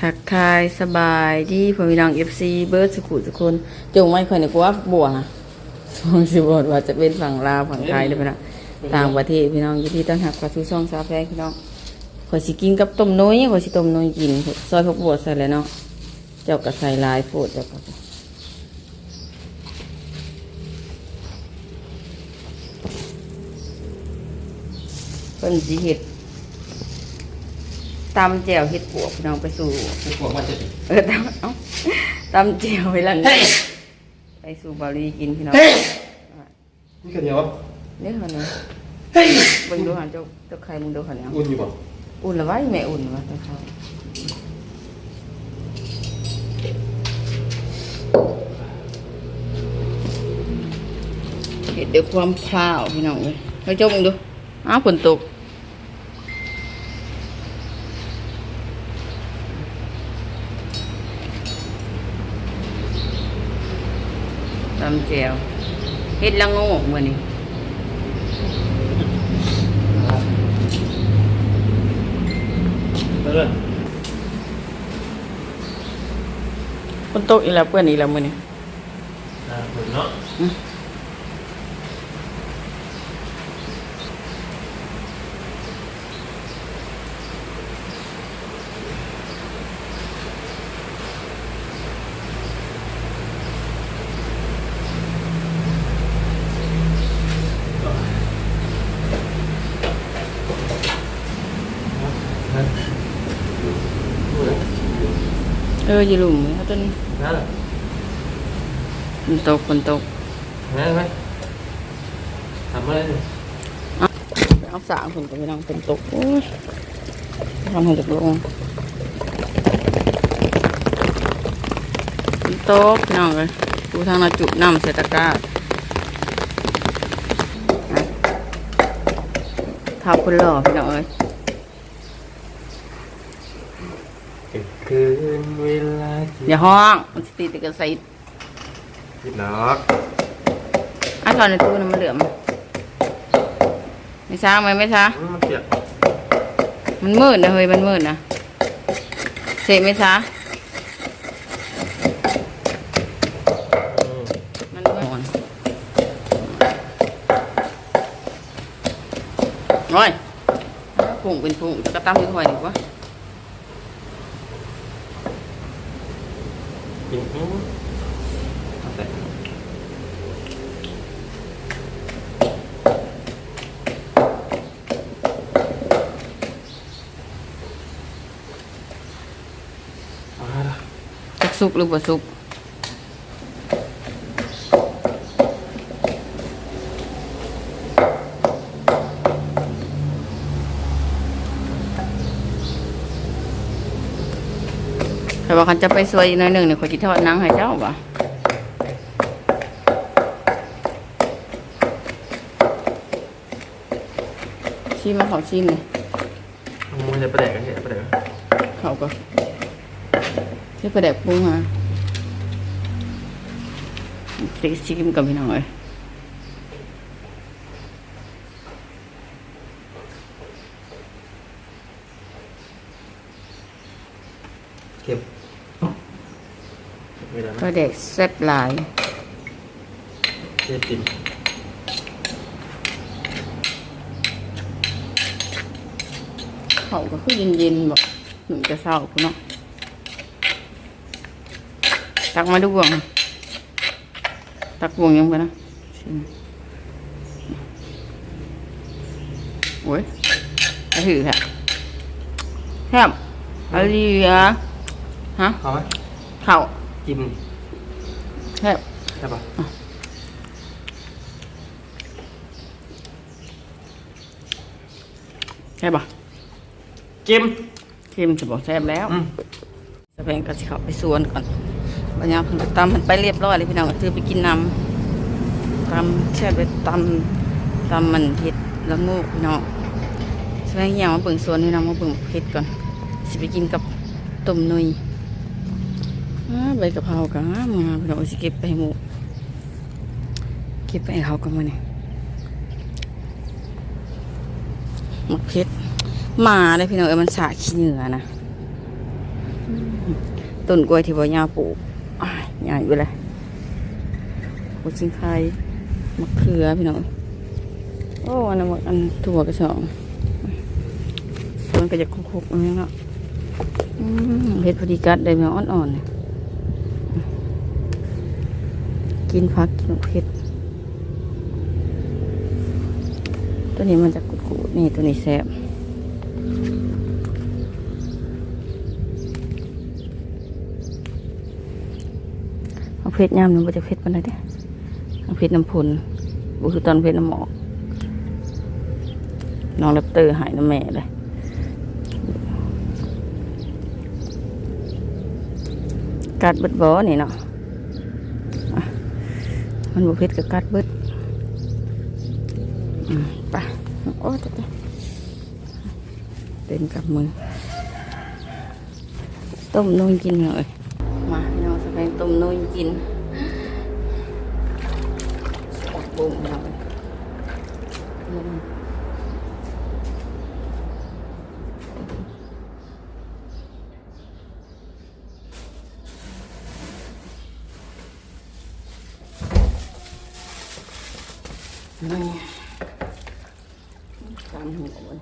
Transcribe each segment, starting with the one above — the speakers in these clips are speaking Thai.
ทักทายสบายดีพ่อพี่น้องเอฟซีเบิร์ดสุขุสุคนจงไม่ค่อยนึกว่าบัวนะสองสิบวว่าจะเป็นฝั่งลาวฝั่งไทยหรือเปล่าต่างประเทศพี่น้องยินดีต้อนรับกระทู้ช่องซาแพงพี่น้องขอยสิกินกับต้มน้อยขอยสิต้มน้อยกินซอยพวกบัวใส่แล้วเนาะเจ้าก็ใส่หลายโพดเจ้าก็เพิ่นสิเฮ็ด ตำแจ่วเฮ็ดปวกพี่น้องไปสู่จะบอกว่าจะเออตำเอ้าตำเจียวไปหลังเฮ้ยไปสู่บารีกินพี่น้องเฮ้ยนี่กันเหนียวนี่ค่ะเนี่ยเฮ้ยเบิ่งดูหันเจ้าเจ้าใครมึงดูหันเนี่ยอุ่นอยู่บ่อุ่นหรือวะแม่อุ่นหรือวะตอนเช้าเห็ดเดี๋ยวความพลาวพี่น้องเลยเฮ้ยเจ้ามึงดูอ้าวฝนตกำเจียวเฮ็ดละโง่มื้อนี้เออฝนตกอีกแล้วเปื้อนอีกแล้วมื้อนี้อ่าหุ่นเนาะ เอออย่าหลุมเอาต้นนั่นแหละฝนตกฝนตกนั่นไหมทำอะไรเนี่ยเอาสางฝนก็ไม่ต้องฝนตกโอ้ยทำให้ตกลงฝนตกพี่น้องเลยดูทางนาจุน้ำเสยตะกร้าทับคนหล่อพี่น้องเอ้ย คืนเวลาที่อย่าห้องมันสิตีติดกันใส่คิดหนักอะตอนในตู้นั้นมันเหลือมไม่ช้าไหมไม่ช้าอืมมันเปียกมันมืดนะเฮ้ยมันมืดนะเสร็จไหมช้าอืมมันมืดโอ้ยผงเป็นผงจะกระตั้มที่หอยดีกว่า กินอืมเอาแต่เอาละจักสุกหรือบ่สุก แต่ว่าคันจะไปสวยอีกหน่อยหนึ่งเนี่ยขอจิทอดหนังให้เจ้าบ่ะชิมมาเขาชิมเลยมันจะประแดกกันเหรอประแดกกันเขาก็ใช้ประเด็กปรุงมาติชิมกับพี่น้องเลยเก็บ ไม่ได้ไหมประเด็กแซ่บหลายเก็บติ่มเขาก็คือเย็นๆบอกหนึ่งจะเศร้าคุณเนาะตักมาดูบ่วง ตักบ่วงยังไงนะชิมโอ้ยเอาถือค่ะแซ่บอะไรอะฮะเอาไหมข้า วกินแซ่บได้ปะใช่ปะกินเค็มจะบอกแซ่บแล้วอืมสะเพงก็สิเข้าไปสวนก่อนบัญญัติเพิ่นก็ตำมันไปเรียบร้อยเลยพี่น้องก็ซื้อไปกินน้ำตำแช่ไปตำตำมันเห็ดละโงูพี่น้องสะเพงเหี่ยวมาเบิ่งสวนให้น้องมาเบิ่งเห็ดก่อนสิไปกินกับต้มนุยอ้า ใบกะเพรากะงามามพี่น้องสิเก็บไปให้หมูเก็บไปให้เขากันมาเนี่ยมักเพชรมาเลยพี่น้องเอ้มันสาขี้เหงื่อนะต้นกล้วยที่บ่ยาปลูกอ้ายใหญ่ไปเลยโอ้ชิงไคมะเขือพี่น้องโอ้อันนั้นอันถั่วกระสองสวนก็จะคุกๆอันนี้เนาะเห็ดพอดีกัดได้แมวอ่อนๆเนี่ย กินพักกินเห็ดตัวนี้มันจะกุดๆนี่ตัวนี้แซ่บเอาเพชรยามหนึงบ่จะเพชรปานใดเด้เอาเพชรน้ำพลบ่คือตอนเพชรน้ำหมอกน้องแรปเตอร์หายน้ำแม่เลยกัดบิดบ่นี่เนาะอะ มันบุเพชรกับกัดเบิดอืมไปโอ้ตะตะเต็มกับมือ ต้มนุ่ยกินเลยมาพี่น้องสะเพงต้มนุ่ยกินอกบุ้งเราอืมนี่จานหัวมัน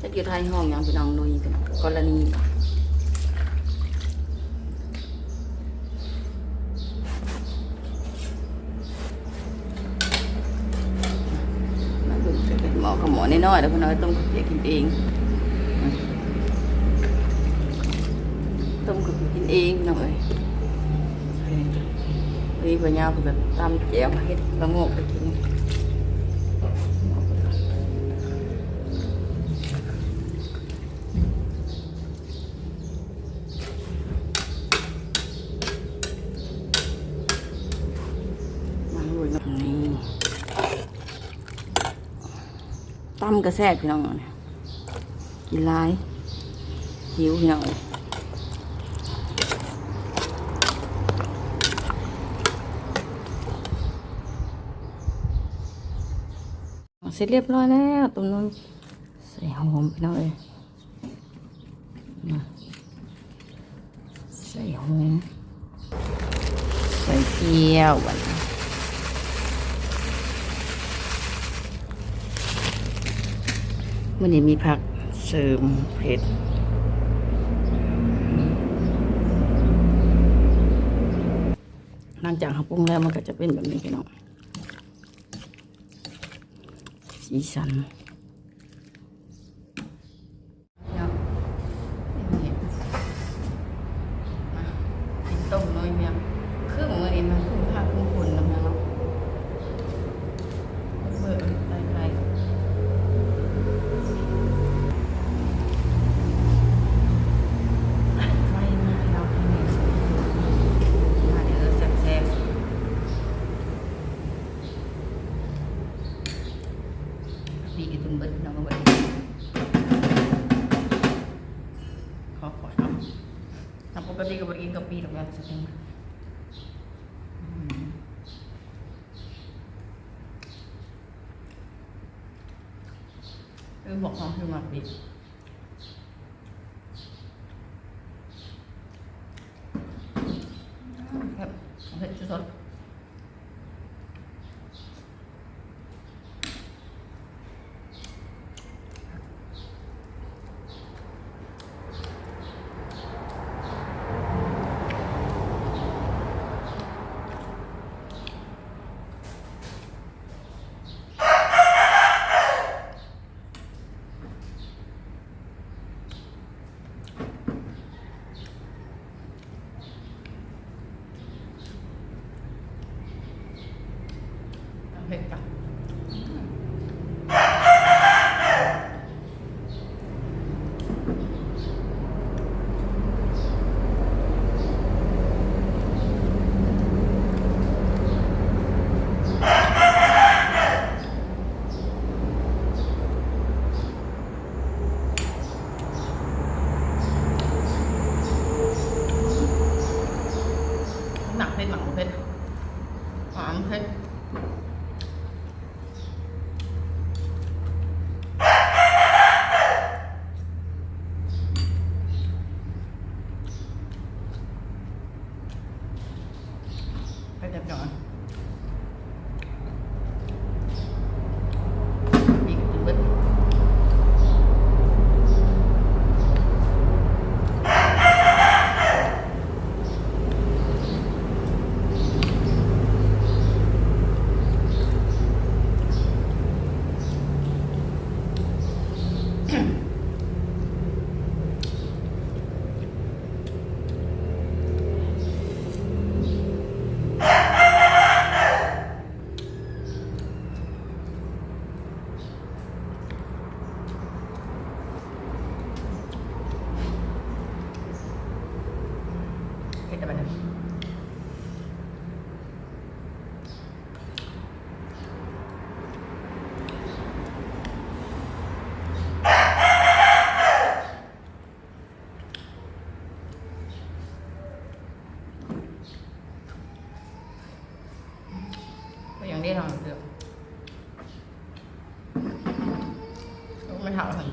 จะอยู่ไทยห้องอย่างพี่น้องนุยกันกรณีมาดูจะเป็นหมอกับหมอน้อยๆแล้วพี่น้อยต้มกับเปียกกินเองต้มกับเปียกกินเองพี่น้องเอ้ยนี่พญาเพิ่นก็ตำแจ่วเฮ็ดละโงกไปกิน ตั้มกระแซกพี่น้องเนี่ยกินหลายหิวพี่น้องเอ้ยเสร็จเรียบร้อยแล้วต้มน้ำใส่หอมพี่น้องเอ้ยใส่หอมใส่เกี๊ยวบัด วันนี้มีผักเสริมเผ็ดหลังจากเขาปรุงแล้วมันก็จะเป็นแบบนี้พี่น้องสีสันะปิหรอกนะสักทีเออบอกความคือมาดิครับเผ็ดสุดๆ ไม่ถามเลย Đây,